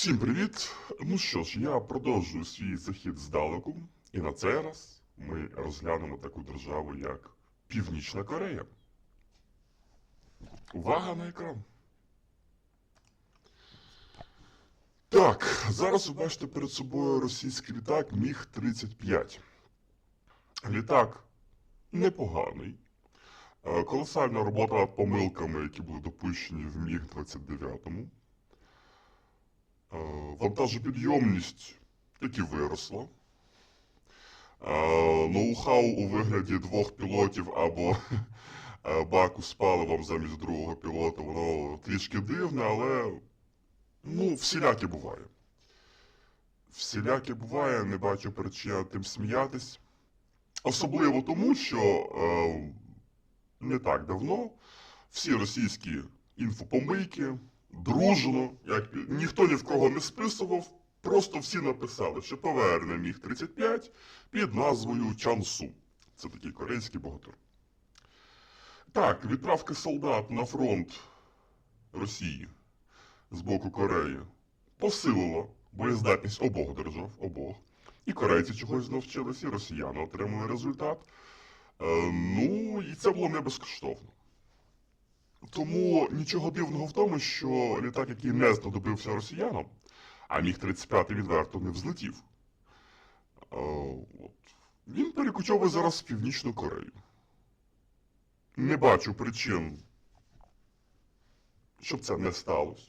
Всім привіт! Ну що ж, я продовжую свій захід здалеку, і на цей раз ми розглянемо таку державу, як Північна Корея. Увага на екран. Так, зараз ви бачите перед собою російський літак Міг-35. Літак непоганий. Е, Колосальна робота над помилками, які були допущені в Міг-29. Е, Вантажопідйомність таки виросла. Е, Ноу-хау у вигляді двох пілотів або е, баку з паливом замість другого пілота, воно трішки дивне, але ну, всіляке буває. Всіляке буває, не бачу причин тим сміятись. Особливо тому, що е, не так давно всі російські інфопомийки дружно, як ніхто ні в кого не списував, просто всі написали, що поверне міг 35 під назвою Чансу. Це такий корейський богатир. Так, відправка солдат на фронт Росії з боку Кореї посилила боєздатність обох держав, обох. І корейці чогось навчилися, і росіяни отримали результат. Е, ну, і це було не безкоштовно. Тому нічого дивного в тому, що літак, який не знадобився росіянам, а міг 35 відверто не взлетів. Він перекочовує зараз в Північну Корею. Не бачу причин, щоб це не сталося.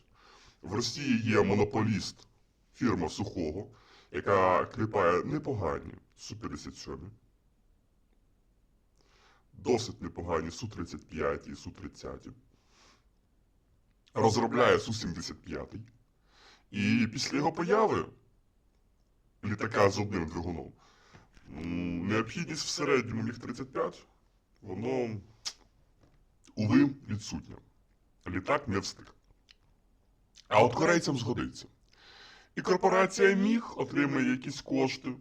В Росії є монополіст, фірма Сухого, яка кліпає непогані Су-57, досить непогані Су-35 і Су-30, розробляє Су-75. І після його появи літака з одним двигуном, необхідність в середньому Міг-35, воно, уви, відсутня. Літак не встиг. А от корейцям згодиться. І корпорація Міг отримає якісь кошти.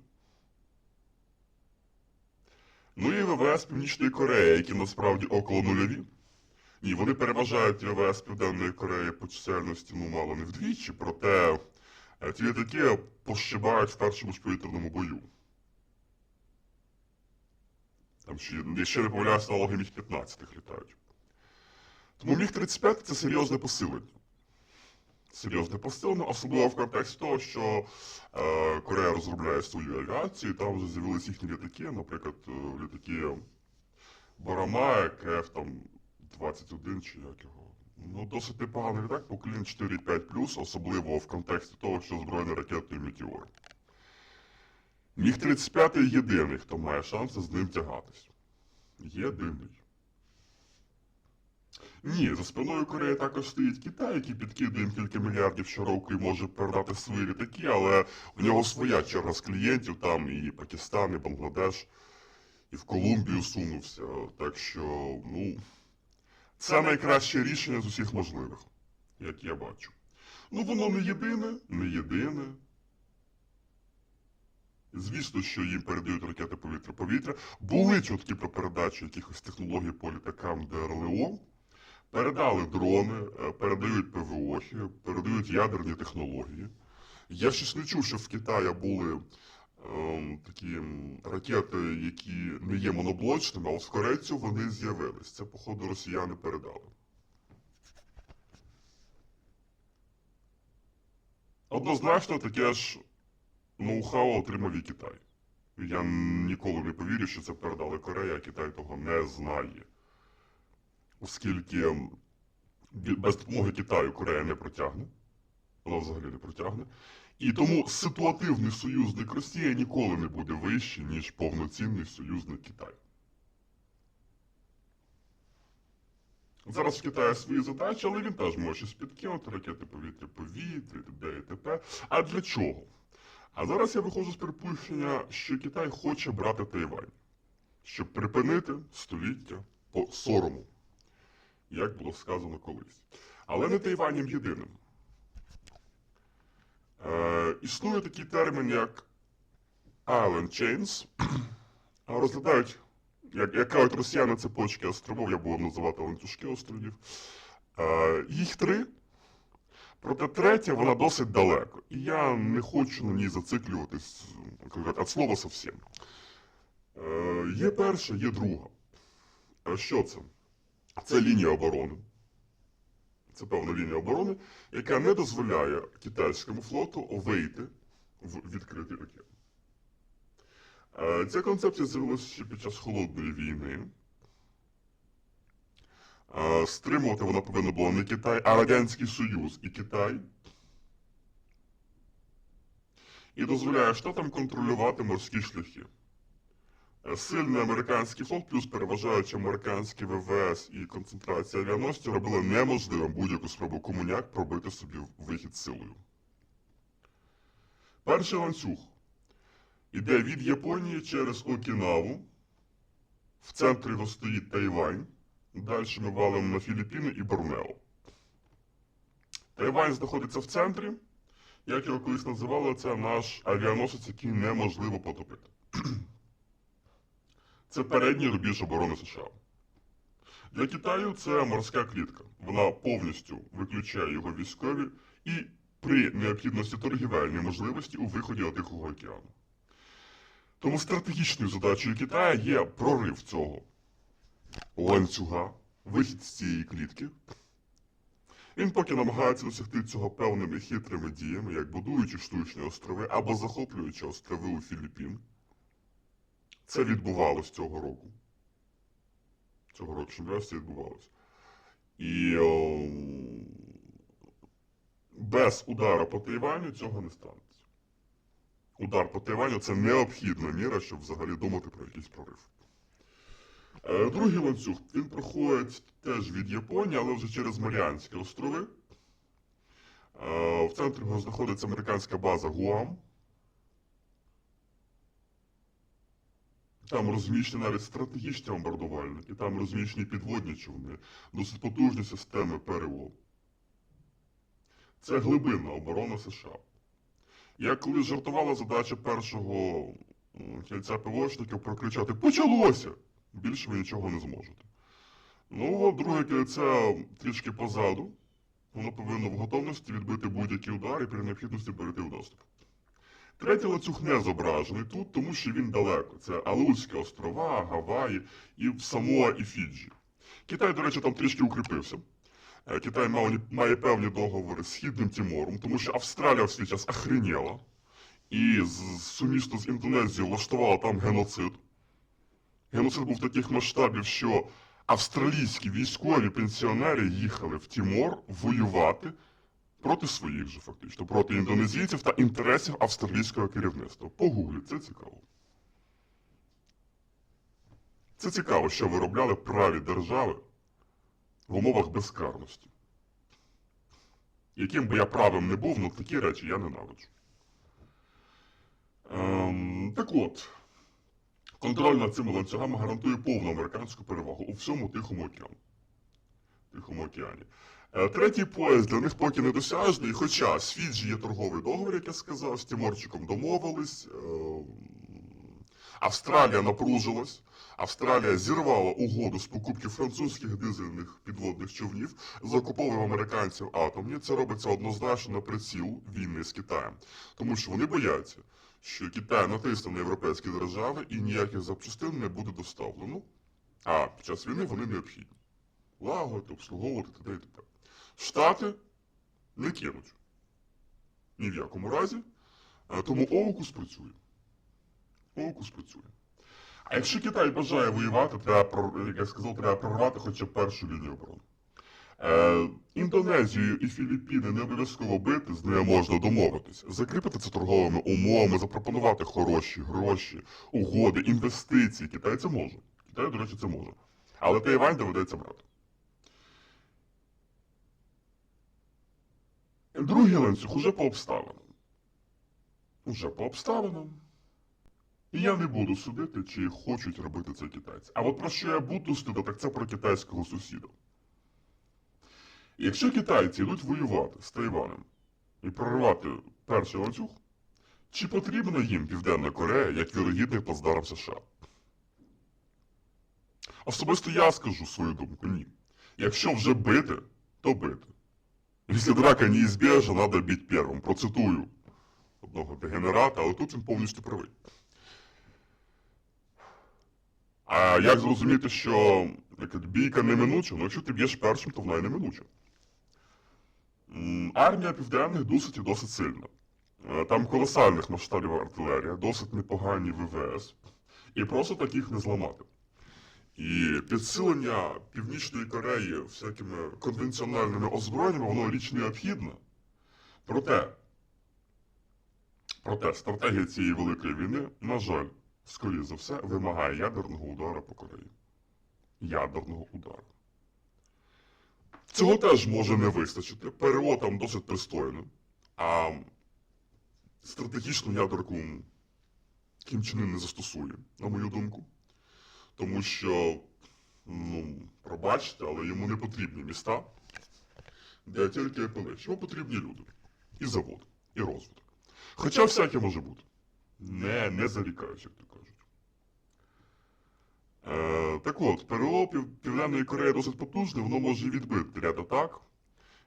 Ну і ВВС Північної Кореї, які насправді около нульові. Ні, вони переважають ВВС Південної Кореї по чисельності, ну, мало не вдвічі, проте е, ті літаки пощибають в першому ж повітряному бою. Там ще, я ще не помиляюся, аналоги Міг-15 літають. Тому Міг-35 це серйозне посилення. Серйозне посилення, особливо в контексті того, що е, Корея розробляє свою авіацію, і там вже з'явилися їхні літаки, наприклад, е, літаки Барама, КФ там 21 чи як його. Ну, досить непоганий літак, покоління 4-5+, особливо в контексті того, що збройний ракетою Метеор. Міг-35 єдиний, хто має шанси з ним тягатись. Єдиний. Ні, за спиною Кореї також стоїть Китай, який підкидує їм кілька мільярдів щороку і може передати свої літаки, але в нього своя черга з клієнтів, там і Пакистан, і Бангладеш, і в Колумбію сунувся. Так що, ну, це найкраще рішення з усіх можливих, як я бачу. Ну, воно не єдине, не єдине. Звісно, що їм передають ракети повітря-повітря. Були чутки про передачу якихось технологій по літакам ДРЛО. Передали дрони, е, передають ПВОхи, передають ядерні технології. Я щось не чув, що в Китаї були ем, такі ракети, які не є моноблочними, а от в корейців вони з'явились. Це, походу, росіяни передали. Однозначно, таке ж ноу-хау отримав і Китай. Я ніколи не повірю, що це передали Корея, а Китай того не знає. Оскільки без допомоги Китаю Корея не протягне, вона взагалі не протягне. І тому ситуативний союзник Росія ніколи не буде вищий, ніж повноцінний союзник Китаю. Зараз в Китаї свої задачі, але він теж може щось підкинути, ракети повітря повітря, т.д. і т.п. А для чого? А зараз я виходжу з припущення, що Китай хоче брати Тайвань, щоб припинити століття по сорому, як було сказано колись. Але не Тайванем єдиним. Е, існує такий термін, як Island Chains. Розглядають, як, як кажуть росіяни, цепочки островів, я буду називати ланцюжки островів. Е, їх три. Проте третя, вона досить далеко. І я не хочу на ній зациклюватись від слова зовсім. Е, є перша, є друга. Що це? Це лінія оборони. Це певна лінія оборони, яка не дозволяє китайському флоту вийти в відкритий океан. Е, Ця концепція з'явилася ще під час холодної війни. Е, Стримувати вона повинна була не Китай, а Радянський Союз і Китай. І дозволяє штатам контролювати морські шляхи. Сильний американський флот, плюс переважаючи американські ВВС і концентрація авіаносців робили неможливим будь-яку спробу комуняк пробити собі вихід силою. Перший ланцюг іде від Японії через Окінаву. В центрі його стоїть Тайвань. Далі ми валимо на Філіппіни і Борнео. Тайвань знаходиться в центрі. Як його колись називали, це наш авіаносець, який неможливо потопити. Це передній рубіж оборони США. Для Китаю це морська клітка. Вона повністю виключає його військові і при необхідності торгівельної можливості у виході до Тихого океану. Тому стратегічною задачею Китаю є прорив цього ланцюга, вихід з цієї клітки. Він поки намагається досягти цього певними хитрими діями, як будуючи штучні острови або захоплюючи острови у Філіппін. Це відбувалось цього року. Цього року, це відбувалось. І о, без удара по Тайваню цього не станеться. Удар по Тайваню це необхідна міра, щоб взагалі думати про якийсь прорив. Е, Другий ланцюг він проходить теж від Японії, але вже через Маріанські острови. Е, В центрі його знаходиться американська база Гуам. Там розміщені навіть стратегічні бомбардувальники, там розміщені підводні човни, досить потужні системи ПРО. Це глибинна оборона США. Як колись жартувала задача першого кільця ПВОшників прокричати Почалося! Більше ви нічого не зможете. Ну, друге кільце трішки позаду. Воно повинно в готовності відбити будь-який удар і при необхідності перейти в наступ. Третій ланцюг не зображений тут, тому що він далеко. Це Алузькі острова, Гаваї і Самоа і Фіджі. Китай, до речі, там трішки укріпився. Е, Китай має певні договори з Східним Тимором, тому що Австралія в свій час охреніла. І сумісно з Індонезією влаштувала там геноцид. Геноцид був таких масштабів, що австралійські військові пенсіонери їхали в Тімор воювати проти своїх же, фактично, проти індонезійців та інтересів австралійського керівництва. Погугліть, це цікаво. Це цікаво, що виробляли праві держави в умовах безкарності. Яким би я правим не був, але такі речі я ненавиджу. Ем, так от, контроль над цими ланцюгами гарантує повну американську перевагу у всьому Тихому океані. Тихому океані. Е, Третій пояс для них поки недосяжний, хоча з Фіджі є торговий договір, як я сказав, з Тиморчиком домовились. ем, Австралія напружилась. Австралія зірвала угоду з покупки французьких дизельних підводних човнів, закуповує американців атомні. Це робиться однозначно на приціл війни з Китаєм, тому що вони бояться, що Китай натисне на європейські держави і ніяких запчастин не буде доставлено. А під час війни вони необхідні. Лагодити, обслуговувати т.д. і т.п. Штати не кинуть. Ні в якому разі. Е, Тому оукус працює. Оукус працює. А якщо Китай бажає воювати, треба, як я сказав, треба прорвати хоча б першу лінію оборони. Е, Індонезію і Філіппіни не обов'язково бити, з нею можна домовитися. Закріпити це торговими умовами, запропонувати хороші гроші, угоди, інвестиції. Китай це може. Китай, до речі, це може. Але Тайвань доведеться брати. Другий ланцюг уже по обставинам. Уже по обставинам. І я не буду судити, чи хочуть робити це китайці. А от про що я буду судити, так це про китайського сусіда. Якщо китайці йдуть воювати з Тайванем і проривати перший ланцюг, чи потрібна їм Південна Корея як вірогідний плацдарм США? Особисто я скажу свою думку ні. Якщо вже бити, то бити. Якщо драка неізбежна, треба бити першим. Процитую одного дегенерата, але тут він повністю правий. А як зрозуміти, що бійка неминуча? Ну, якщо ти б'єш першим, то вона і неминуча. Армія південних досить і досить сильна. Е, Там колосальних масштабів артилерія, досить непогані ВВС. І просто таких не зламати. І підсилення Північної Кореї всякими конвенціональними озброєннями, воно річ необхідна. Проте, проте стратегія цієї великої війни, на жаль, скоріше за все, вимагає ядерного удару по Кореї. Ядерного удару. Цього теж може не вистачити. ПРО там досить пристойно. А стратегічну ядерку Кім Чен не застосує, на мою думку. Тому що, ну, пробачте, але йому не потрібні міста, де тільки пилиш. Йому потрібні люди. І завод, і розвиток. Хоча всяке може бути. Не, не зарікаюсь, як то кажуть. Е, так от, ПРО Пів- Південної Кореї досить потужне, воно може відбити ряд атак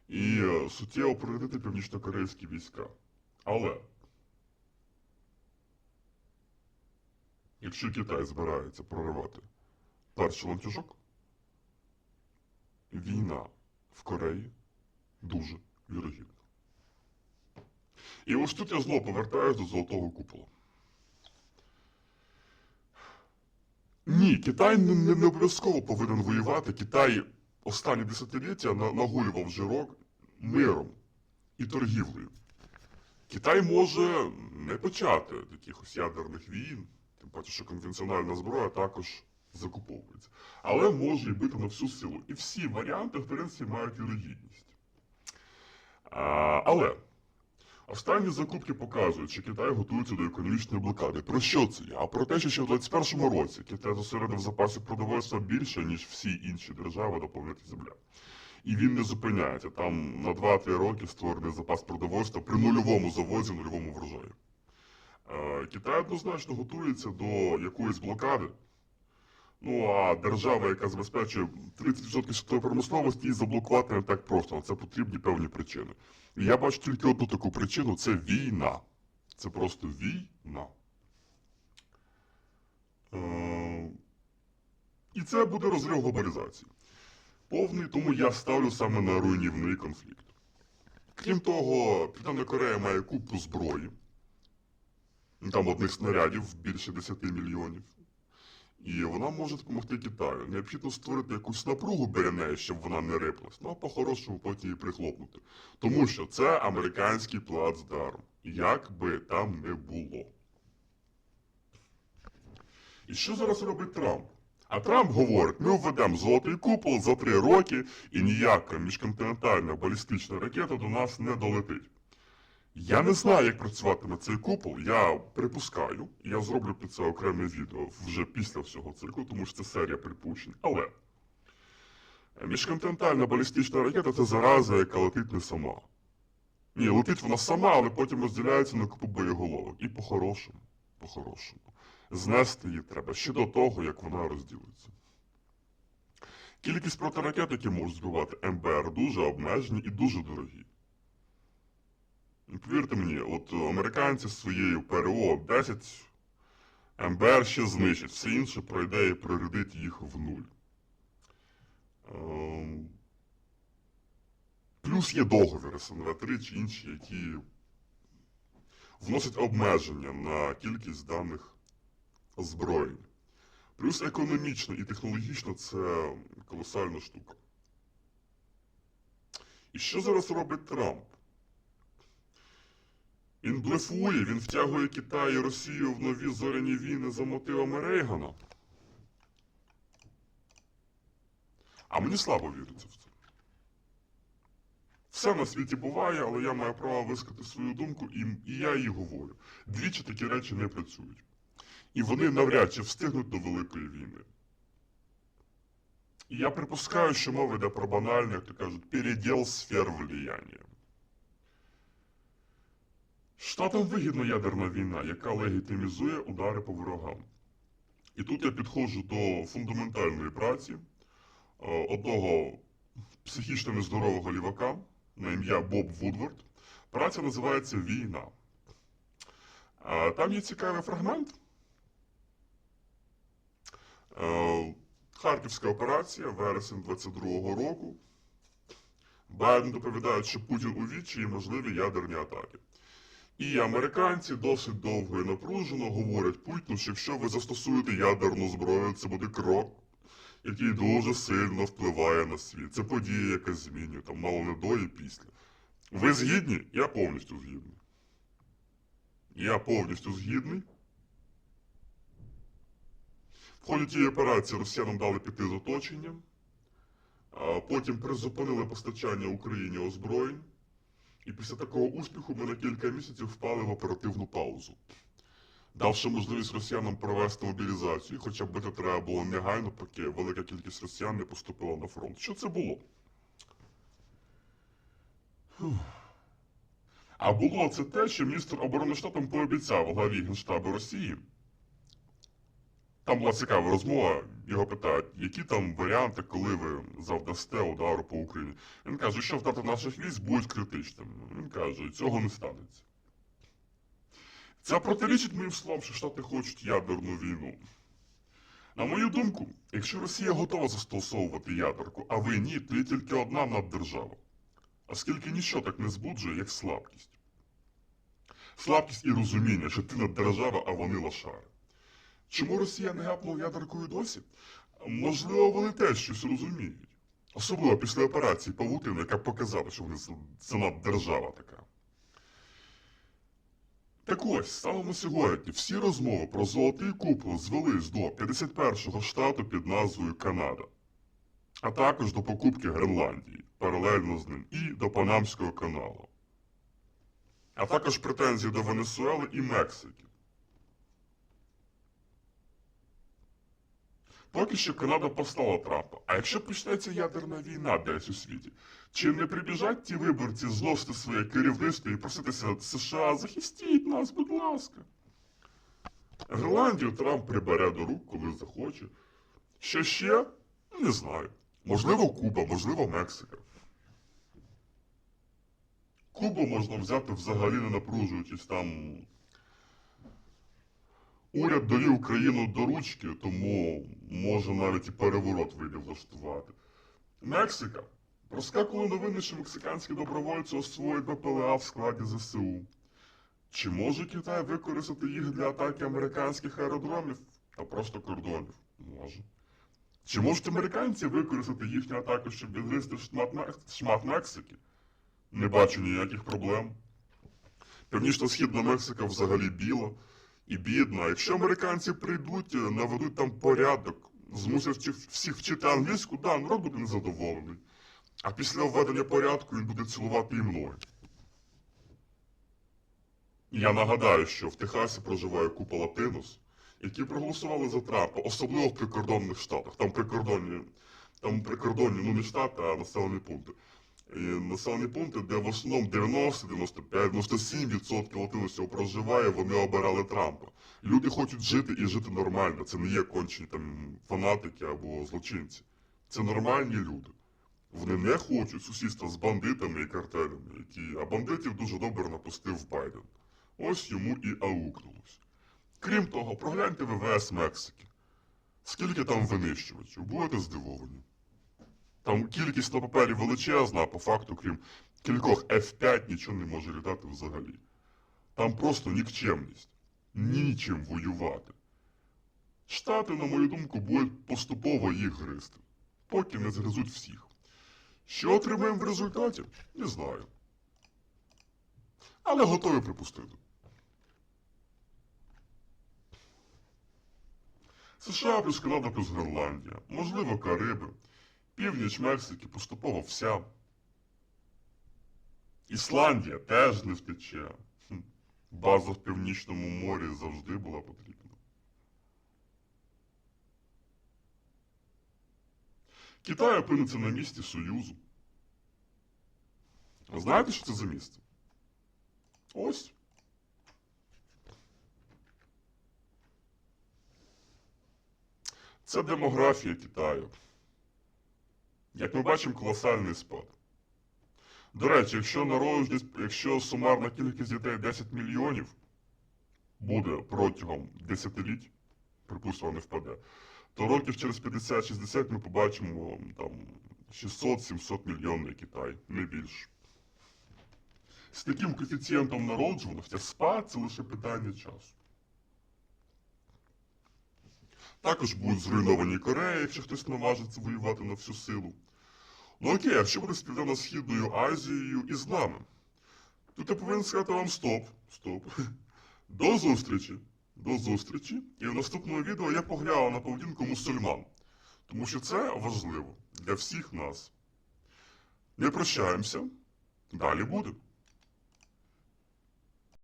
і е, суттєво прорядити північно-корейські війська. Але якщо Китай збирається проривати перший ланцюжок, війна в Кореї дуже вірогідна. І ось тут я знову повертаюся до золотого купола. Ні, Китай не, не, не обов'язково повинен воювати. Китай останні десятиліття на- нагулював жирок миром і торгівлею. Китай може не почати якихось ядерних війн, тим паче, що конвенціональна зброя також закуповується. Але може і бити на всю силу. І всі варіанти, в принципі, мають вірогідність. Але останні закупки показують, що Китай готується до економічної блокади. Про що це? А про те, що ще в 2021 році Китай зосередив запасів продовольства більше, ніж всі інші держави на планеті Земля. І він не зупиняється. Там на 2-3 роки створений запас продовольства при нульовому завозі, нульовому врожаї. Е, Китай однозначно готується до якоїсь блокади. Ну а держава, яка забезпечує 30% світової промисловості, її заблокувати не так просто. На це потрібні певні причини. І я бачу тільки одну таку причину це війна. Це просто війна. Е, І це буде розрив глобалізації. Повний, тому я ставлю саме на руйнівний конфлікт. Крім того, Південна Корея має купу зброї. Там одних снарядів більше 10 мільйонів. І вона може допомогти Китаю. Необхідно створити якусь напругу біля неї, щоб вона не риплась. Ну а по-хорошому потім її прихлопнути. Тому що це американський плацдарм. Як би там не було. І що зараз робить Трамп? А Трамп говорить, ми введемо золотий купол за три роки і ніяка міжконтинентальна балістична ракета до нас не долетить. Я не знаю, як працюватиме цей купол. Я припускаю, я зроблю під це окреме відео вже після всього циклу, тому що це серія припущень. Але міжконтинентальна балістична ракета це зараза, яка летить не сама. Ні, летить вона сама, але потім розділяється на купу боєголовок. І по-хорошому, по-хорошому. Знести її треба ще до того, як вона розділиться. Кількість протиракет, які можуть збивати МБР, дуже обмежені і дуже дорогі. Повірте мені, от американці своєю ПРО 10 МБР ще знищать, все інше пройде і прорядить їх в нуль. Ем, Плюс є договір СНВ-3 чи інші, які вносять обмеження на кількість даних озброєнь. Плюс економічно і технологічно це колосальна штука. І що зараз робить Трамп? Він блефує, він втягує Китай і Росію в нові зоряні війни за мотивами Рейгана. А мені слабо віриться в це. Все на світі буває, але я маю право висказати свою думку, і, я її говорю. Двічі такі речі не працюють. І вони навряд чи встигнуть до Великої війни. І я припускаю, що мова йде про банальний, як кажуть, переділ сфер влияння. Штатам вигідна ядерна війна, яка легітимізує удари по ворогам. І тут я підходжу до фундаментальної праці е, одного психічно нездорового лівака, на ім'я Боб Вудвард. Праця називається Війна. Там є цікавий фрагмент. Е, Харківська операція, вересень 22-го року. Байден доповідає, що Путін у вічі і можливі ядерні атаки. І американці досить довго і напружено говорять Путіну, що якщо ви застосуєте ядерну зброю, це буде крок, який дуже сильно впливає на світ. Це подія, яка змінює, там мало не до і після. Ви згідні? Я повністю згідний. Я повністю згідний. В ході тієї операції росіянам дали піти з оточенням, потім призупинили постачання Україні озброєнь. І після такого успіху ми на кілька місяців впали в оперативну паузу, давши можливість росіянам провести мобілізацію, хоча б це треба було негайно, поки велика кількість росіян не поступила на фронт. Що це було? А було це те, що міністр оборони штатом пообіцяв главі Генштабу Росії. Там була цікава розмова, його питають, які там варіанти, коли ви завдасте удару по Україні. Він каже, що втрати наших військ будуть критичними. Він каже, цього не станеться. Це протирічить моїм словам, що Штати хочуть ядерну війну. На мою думку, якщо Росія готова застосовувати ядерку, а ви ні, то є тільки одна наддержава. Оскільки ніщо так не збуджує, як слабкість. Слабкість і розуміння, що ти наддержава, а вони лошари. Чому Росія не гапнула ядеркою досі? Можливо, вони теж щось розуміють. Особливо після операції Павутина, яка показала, що вони це наддержава така. Так ось, на сьогодні всі розмови про золотий купол звелись до 51-го штату під назвою Канада, а також до покупки Гренландії, паралельно з ним, і до Панамського каналу, а також претензії до Венесуели і Мексики. Поки що Канада послала Трампа. А якщо почнеться ядерна війна десь у світі, чи не прибіжать ті виборці зносити своє керівництво і проситися США, захистіть нас, будь ласка. Гренландію Трамп прибере до рук, коли захоче. Що ще? Не знаю. Можливо, Куба, можливо, Мексика. Кубу можна взяти взагалі не напружуючись там. Уряд довів Україну до ручки, тому може навіть і переворот вийде влаштувати. Мексика. Проскакували новини, що мексиканські добровольці освоїть БПЛА в складі ЗСУ. Чи може Китай використати їх для атаки американських аеродромів та просто кордонів? Може. Чи можуть американці використати їхню атаку, щоб відгризти шмат Мексики? Не бачу ніяких проблем. Північно-східна Мексика взагалі біла і бідна. Якщо американці прийдуть, е, наведуть там порядок, змусять всіх вчити англійську, да, народ буде незадоволений. А після введення порядку він буде цілувати і мною. Я нагадаю, що в Техасі проживає купа латинос, які проголосували за Трампа, особливо в прикордонних штатах. Там прикордонні, там прикордонні, ну не штати, а населені пункти. І населені пункти, де в основному 90, 95, 97% латиносів проживає, вони обирали Трампа. Люди хочуть жити і жити нормально. Це не є кончені там фанатики або злочинці. Це нормальні люди. Вони не хочуть сусідства з бандитами і картелями, які... а бандитів дуже добре напустив Байден. Ось йому і аукнулось. Крім того, прогляньте ВВС Мексики. Скільки там винищувачів, будете здивовані. Там кількість на папері величезна, а по факту, крім кількох F5, нічого не може літати взагалі. Там просто нікчемність. Нічим воювати. Штати, на мою думку, будуть поступово їх гризти, поки не згризуть всіх. Що отримаємо в результаті? Не знаю. Але готові припустити. США плюс Канада плюс Гренландія, можливо, Кариби, північ Мексики, поступово вся. Ісландія теж не втече. База в Північному морі завжди була потрібна. Китай опиниться на місці Союзу. А знаєте, що це за місце? Ось. Це демографія Китаю. Як ми бачимо, колосальний спад. До речі, якщо народжують, якщо сумарна кількість дітей 10 мільйонів буде протягом десятиліть, припустимо, не впаде, то років через 50-60 ми побачимо там 600-700 мільйонний Китай, не більше. З таким коефіцієнтом народжуваності спад це лише питання часу. Також будуть зруйновані Кореї, якщо хтось наважиться воювати на всю силу. Ну окей, а що буде з Південно-Східною Азією і з нами? Тут я повинен сказати вам стоп, стоп. До зустрічі. До зустрічі. І в наступному відео я погляну на поведінку мусульман. Тому що це важливо для всіх нас. Не прощаємося. Далі буде.